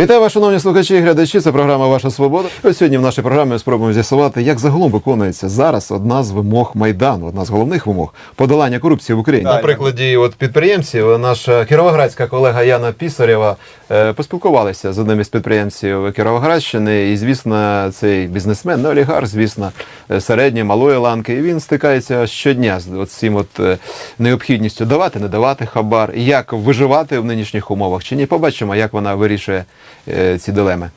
Вітаю вас, шановні слухачі і глядачі. Це програма Ваша Свобода. Ось сьогодні в нашій програмі спробуємо з'ясувати, як загалом виконується зараз одна з вимог майдану, одна з головних вимог подолання корупції в Україні. На прикладі от підприємців, наша кіровоградська колега Яна Пісарєва е, поспілкувалася з одним із підприємців Кіровоградщини. І, звісно, цей бізнесмен, не олігарх, звісно, е, середньої, малої ланки. І він стикається щодня з цим от е, необхідністю давати, не давати хабар, як виживати в нинішніх умовах чи ні. Побачимо, як вона вирішує ці дилеми.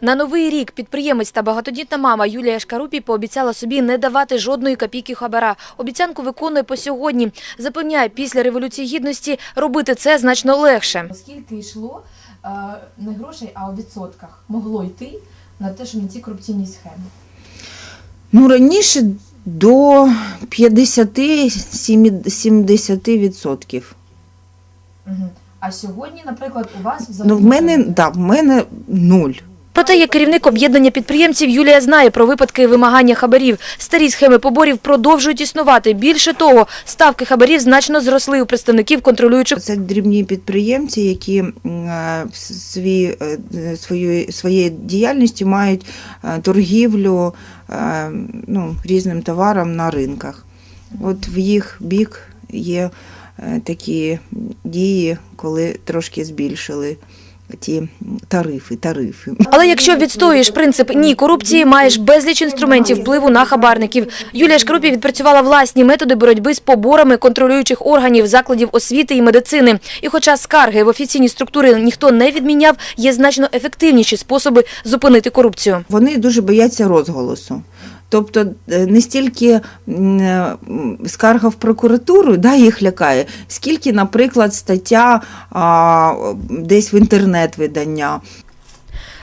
На новий рік підприємець та багатодітна мама Юлія Шкарупі пообіцяла собі не давати жодної копійки хабара. Обіцянку виконує по сьогодні. Запевняє, після революції гідності робити це значно легше. Скільки йшло е, не грошей, а у відсотках могло йти на те, що на ці корупційні схеми? Ну, раніше до 50-70%. Угу. А сьогодні, наприклад, у вас Ну, в мене, да, в мене нуль. Проте, як керівник об'єднання підприємців, Юлія знає про випадки вимагання хабарів. Старі схеми поборів продовжують існувати. Більше того, ставки хабарів значно зросли у представників контролюючих Це дрібні підприємці, які е, свій, е, свою, своєю діяльністю мають е, торгівлю ну, різним товаром на ринках. От в їх бік є е, такі дії, коли трошки збільшили ті тарифи, тарифи. Але якщо відстоюєш принцип ні корупції, маєш безліч інструментів впливу на хабарників. Юлія Шкарупі відпрацювала власні методи боротьби з поборами контролюючих органів закладів освіти і медицини. І хоча скарги в офіційні структури ніхто не відміняв, є значно ефективніші способи зупинити корупцію. Вони дуже бояться розголосу. Тобто е, не стільки е, скарга в прокуратуру да, їх лякає, скільки, наприклад, стаття а, десь в інтернет-видання.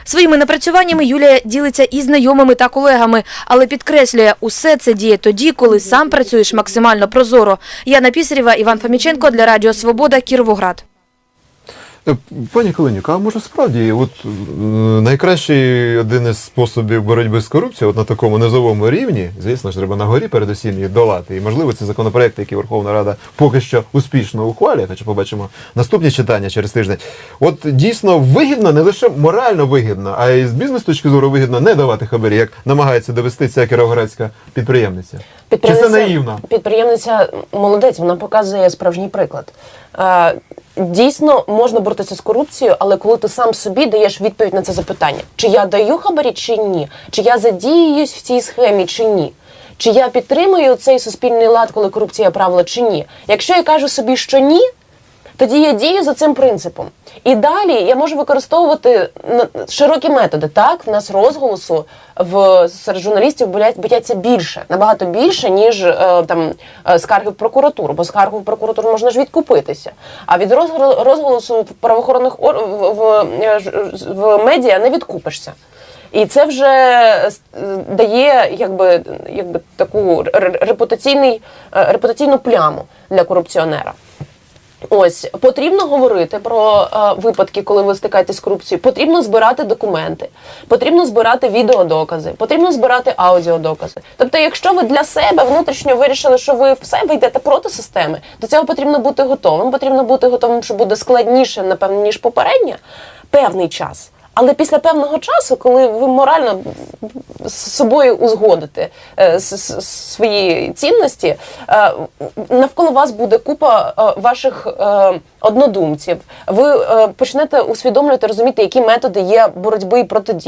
Своїми напрацюваннями Юлія ділиться і знайомими та колегами, але підкреслює, усе це діє тоді, коли сам працюєш максимально прозоро. Яна Пісарєва, Іван Фоміченко для Радіо Свобода, Кіровоград. Е, Пані Калинюк, а може справді, от е, найкращий один із способів боротьби з корупцією, от на такому низовому рівні, звісно ж, треба на горі передусім її долати. І можливо, ці законопроекти, які Верховна Рада поки що успішно ухвалює, хоча побачимо наступні читання через тиждень. От дійсно вигідно, не лише морально вигідно, а й з бізнес точки зору вигідно не давати хабарі, як намагається довести ця кіровоградська підприємниця. Чи це наївно? Підприємниця молодець, вона показує справжній приклад. Дійсно, можна боротися з корупцією, але коли ти сам собі даєш відповідь на це запитання, чи я даю хабарі, чи ні, чи я задіююсь в цій схемі, чи ні, чи я підтримую цей суспільний лад, коли корупція правила, чи ні. Якщо я кажу собі, що ні, тоді я дію за цим принципом. І далі я можу використовувати широкі методи. Так, в нас розголосу в серед журналістів бояться більше, набагато більше, ніж е, там е, скарги в прокуратуру, бо скаргу в прокуратуру можна ж відкупитися. А від розголосу в правоохоронних ор в, в, е, в медіа не відкупишся. І це вже е, дає якби, якби таку ре- репутаційний, е, репутаційну пляму для корупціонера. Ось потрібно говорити про е, випадки, коли ви стикаєтесь з корупцією. Потрібно збирати документи, потрібно збирати відеодокази, потрібно збирати аудіодокази. Тобто, якщо ви для себе внутрішньо вирішили, що ви в себе йдете проти системи, до цього потрібно бути готовим. Потрібно бути готовим, що буде складніше, напевно, ніж попереднє, певний час. Але після певного часу, коли ви морально з собою узгодите е, свої цінності, е, навколо вас буде купа е, ваших однодумців. Ви почнете усвідомлювати, розуміти, які методи є боротьби і протидії.